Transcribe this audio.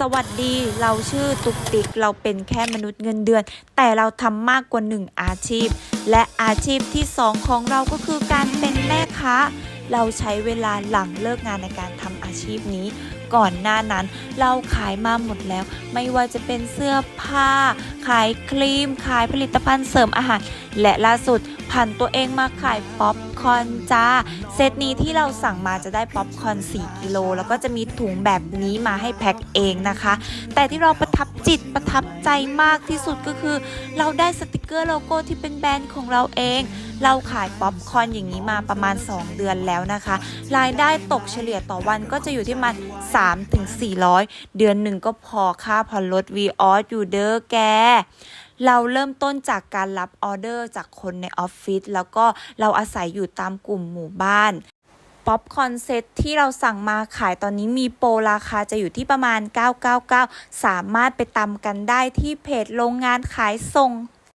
สวัสดีเราชื่อตุกติกเราเป็นแค่มนุษย์เงินเดือน แต่เราทำมากกว่าหนึ่งอาชีพ และอาชีพที่สองของเราก็คือการเป็นแม่ค้า เราใช้เวลาหลังเลิกงานในการทำอาชีพนี้ ก่อนหน้านั้น เราขายมาหมดแล้ว ไม่ว่าจะเป็นเสื้อผ้า ขายครีม ขายผลิตภัณฑ์เสริมอาหาร และล่าสุดผันตัวเองมาขายป๊อปคอนจ้า เซตนี้ที่เราสั่งมาจะได้ป๊อปคอน4กิโลแล้วก็จะมีถุงแบบนี้มาให้แพ็คเองนะคะ แต่ที่เราประทับจิตประทับใจมากที่สุดก็คือ เราได้สติกเกอร์โลโก้ที่เป็นแบรนด์ของเราเอง เราขายป๊อปคอร์นอย่างนี้มาประมาณ 2 เดือนแล้วนะคะ รายได้ตกเฉลี่ยต่อวันก็จะอยู่ที่มัน3ถึง400 เดือนหนึ่งก็พอค่าผ่อนรถวีออสอยู่เด้อแกเราเริ่มต้นจากการรับออเดอร์จากคนในออฟฟิศแล้วก็เราอาศัยอยู่ตามกลุ่มหมู่บ้านป๊อปคอร์นเซ็ตที่เราสั่งมาขายตอนนี้มีโปรราคาจะอยู่ที่ประมาณ 999 สามารถไปตำกันได้ที่เพจโรงงานขายส่ง